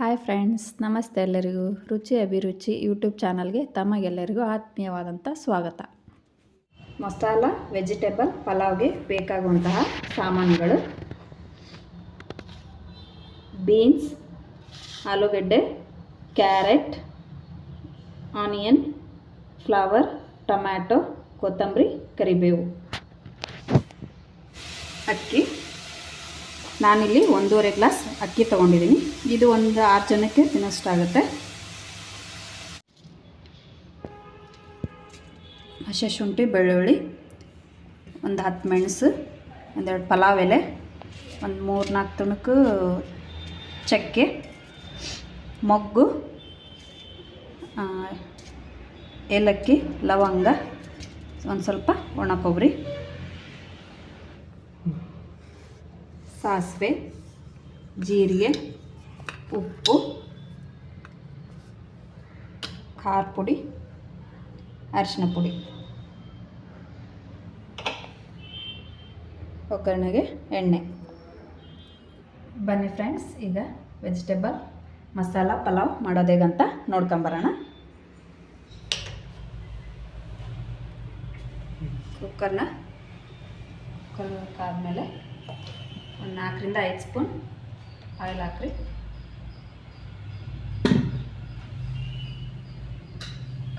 Hi friends, ನಮಸ್ತೆ ಎಲ್ಲರಿಗೂ. ರುಚಿ ಅಭಿರುಚಿ ಯೂಟ್ಯೂಬ್ ಚಾನಲ್ಗೆ ತಮಗೆಲ್ಲರಿಗೂ ಆತ್ಮೀಯವಾದಂಥ ಸ್ವಾಗತ. ಮಸಾಲ, ವೆಜಿಟೇಬಲ್, ಪಲಾವ್ಗೆ ಬೇಕಾಗುವಂತಹ ಸಾಮಾನುಗಳು. ಬೀನ್ಸ್, ಆಲೂಗಡ್ಡೆ, ಕ್ಯಾರೆಟ್, ಆನಿಯನ್, ಫ್ಲವರ್, ಟೊಮ್ಯಾಟೊ, ಕೊತ್ತಂಬರಿ, ಕರಿಬೇವು. ಅಕ್ಕಿ. ನಾನಿಲ್ಲಿ ಒಂದೂವರೆ ಗ್ಲಾಸ್ ಅಕ್ಕಿ ತೊಗೊಂಡಿದ್ದೀನಿ. ಇದು ಒಂದು ಆರು ಜನಕ್ಕೆ ತಿನ್ನೋಷ್ಟಾಗುತ್ತೆ ಹಸಿ ಶುಂಠಿ, ಬೆಳ್ಳುಳ್ಳಿ, ಒಂದು ಹತ್ತು ಮೆಣಸು, ಒಂದೆರಡು ಪಲಾವ್ ಎಲೆ, ಒಂದು ಮೂರು ನಾಲ್ಕು ತುಣುಕು ಚಕ್ಕೆ, ಮೊಗ್ಗು ಏಲಕ್ಕಿ, ಲವಂಗ, ಒಂದು ಸ್ವಲ್ಪ ಒಣ ಕೊಬ್ಬರಿ. ಸಾಸಿವೆ, ಜೀರಿಗೆ, ಉಪ್ಪು, ಖಾರ ಪುಡಿ, ಅರಿಶಿನ ಪುಡಿ. ಒಗ್ಗರಣೆಗೆ ಎಣ್ಣೆ. ಬನ್ನಿ ಫ್ರೆಂಡ್ಸ್, ಈಗ ವೆಜಿಟೇಬಲ್ ಮಸಾಲ, ಪಲಾವ್ ಮಾಡೋದು ಹೇಗಂತ ನೋಡ್ಕೊಂಬರೋಣ ಕುಕ್ಕರ್ನ ಕುಕ್ಕರ್ ಆದಮೇಲೆ ಒಂದು ನಾಲ್ಕರಿಂದ ಐದು ಸ್ಪೂನ್ ಆಯಿಲ್ ಹಾಕ್ರಿ.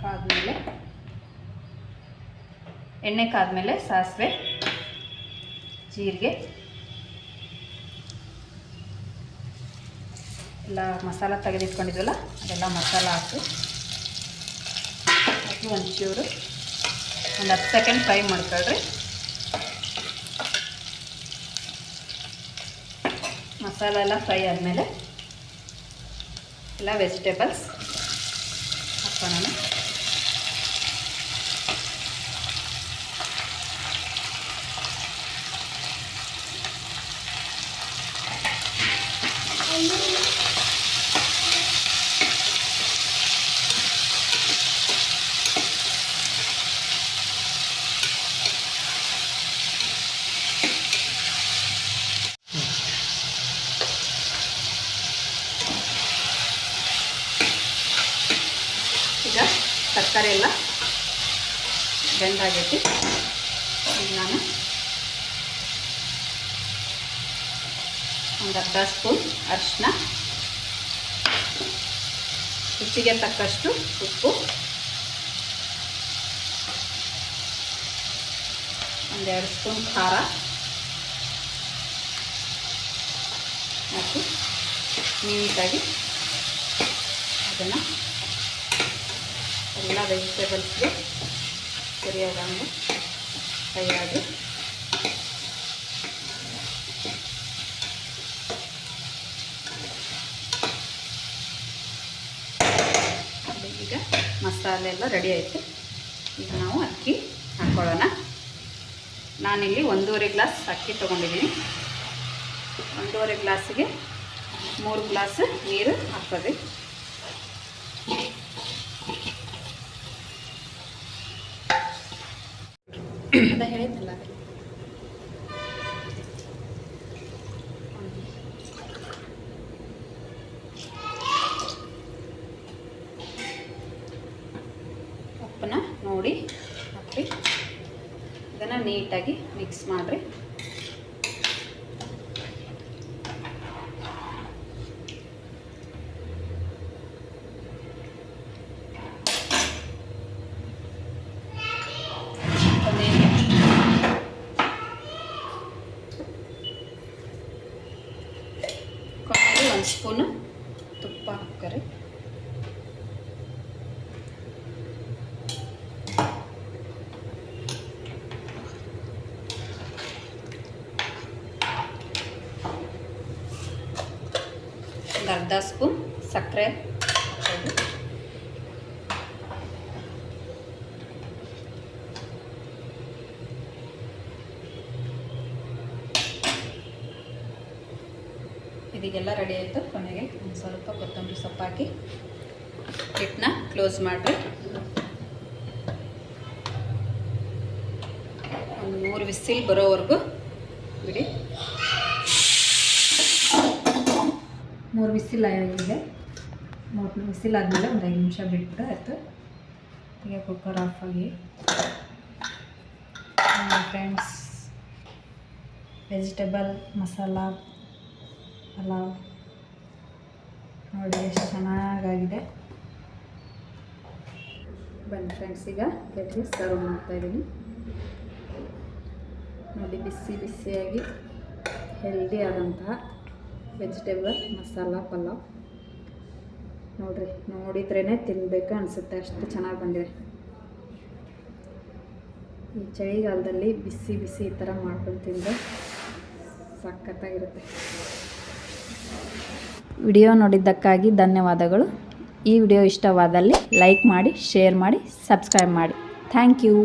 ಕಾದ್ಮೇಲೆ ಎಣ್ಣೆ ಕಾದ್ಮೇಲೆ ಸಾಸಿವೆ, ಜೀರಿಗೆ, ಎಲ್ಲ ಮಸಾಲ ತೆಗೆದಿಟ್ಕೊಂಡಿದ್ವಲ್ಲ, ಅದೆಲ್ಲ ಮಸಾಲ ಹಾಕಿ ಹಾಕಿ ಒಂಚೂರು ಒಂದು ಹತ್ತು ಸೆಕೆಂಡ್ ಫ್ರೈ ಮಾಡ್ಕೊಳ್ರಿ. ಮಸಾಲ ಎಲ್ಲ ಫ್ರೈ ಆದಮೇಲೆ ಎಲ್ಲ ವೆಜಿಟೇಬಲ್ಸ್ ಹಾಕೋಣ ಈಗ ತರಕಾರಿ ಎಲ್ಲ ಬೆಂದಾಗೈತಿ. ಈಗ ನಾನು ಒಂದು ಅರ್ಧ ಸ್ಪೂನ್ ಅರಿಶಿನ, ರುಚಿಗೆ ತಕ್ಕಷ್ಟು ಉಪ್ಪು ಒಂದೆರಡು ಸ್ಪೂನ್ ಖಾರ ಮತ್ತು ನೀಟಾಗಿ ಅದನ್ನು ಎಲ್ಲ ವೆಜಿಟೇಬಲ್ಸ್ಗೆ ಸರಿಯಾದಂಗೆ ಕೈಯಾಗಿ ಈಗ ಮಸಾಲೆ ಎಲ್ಲ ರೆಡಿ ಆಯಿತು. ಈಗ ನಾವು ಅಕ್ಕಿ ಹಾಕ್ಕೊಳ್ಳೋಣ ನಾನಿಲ್ಲಿ ಒಂದೂವರೆ ಗ್ಲಾಸ್ ಅಕ್ಕಿ ತೊಗೊಂಡಿದ್ದೀನಿ. ಒಂದೂವರೆ ಗ್ಲಾಸಿಗೆ ಮೂರು ಗ್ಲಾಸ್ ನೀರು ಹಾಕೋದು ಅದ. ಹೇಳಿದ್ನಲ್ಲ ನೋಡಿ ಹಾಕಿ ಇದನ್ನು ನೀಟಾಗಿ ಮಿಕ್ಸ್ ಮಾಡಿರಿ ಕೊನೆಗೆ ಕೊನೆಗೆ ಒಂದು ಸ್ಪೂನು ತುಪ್ಪ ಹಾಕ್ತಾರೆ ಒಂದು ಅರ್ಧ ಸ್ಪೂನ್ ಸಕ್ಕರೆ ಇದೀಗೆಲ್ಲ ರೆಡಿ ಆಯಿತು. ಕೊನೆಗೆ ಒಂದು ಸ್ವಲ್ಪ ಕೊತ್ತಂಬರಿ ಸೊಪ್ಪು ಹಾಕಿ ಹಿಟ್ಟನ್ನ ಕ್ಲೋಸ್ ಮಾಡಿರಿ ಒಂದು ಮೂರು ವಿಸಿಲ್ ಬರೋವರೆಗೂ ಬಿಡಿ. ಮೂರು ವಿಸಿಲ್ ಆಗಿದೆ ಮೂರು ವಿಸಿಲ್ ಆದಮೇಲೆ ಒಂದು ಐದು ನಿಮಿಷ ಬಿಟ್ಟು ಆಯಿತು. ಈಗ ಕುಕ್ಕರ್ ಆಫ್ ಆಗಿ. Friends vegetable masala pulao. ನೋಡಿ ಎಷ್ಟು ಚೆನ್ನಾಗಾಗಿದೆ. ಬನ್ನಿ ಫ್ರೆಂಡ್ಸ್ ಈಗ ಪ್ಲೇಟ್ಗೆ ಸರ್ವ್ ಮಾಡ್ತಾಯಿದ್ದೀನಿ ನೋಡಿ, ಬಿಸಿ ಬಿಸಿಯಾಗಿ ಹೆಲ್ದಿ ಆದಂತಹ ವೆಜಿಟೇಬಲ್ ಮಸಾಲ, ಪಲಾವ್. ನೋಡ್ರಿ ನೋಡಿದ್ರೇ ತಿನ್ನಬೇಕು ಅನಿಸುತ್ತೆ, ಅಷ್ಟು ಚೆನ್ನಾಗಿ ಬಂದಿದೆ. ಈ ಚಳಿಗಾಲದಲ್ಲಿ ಬಿಸಿ ಬಿಸಿ ಈ ಥರ ಮಾಡ್ಕೊಂಡು ತಿಂದರೆ ಸಖತ್ತಾಗಿರುತ್ತೆ. ವಿಡಿಯೋ ನೋಡಿದ್ದಕ್ಕಾಗಿ ಧನ್ಯವಾದಗಳು. ಈ ವಿಡಿಯೋ ಇಷ್ಟವಾದಲ್ಲಿ ಲೈಕ್ ಮಾಡಿ ಶೇರ್ ಮಾಡಿ ಸಬ್ಸ್ಕ್ರೈಬ್ ಮಾಡಿ. Thank you.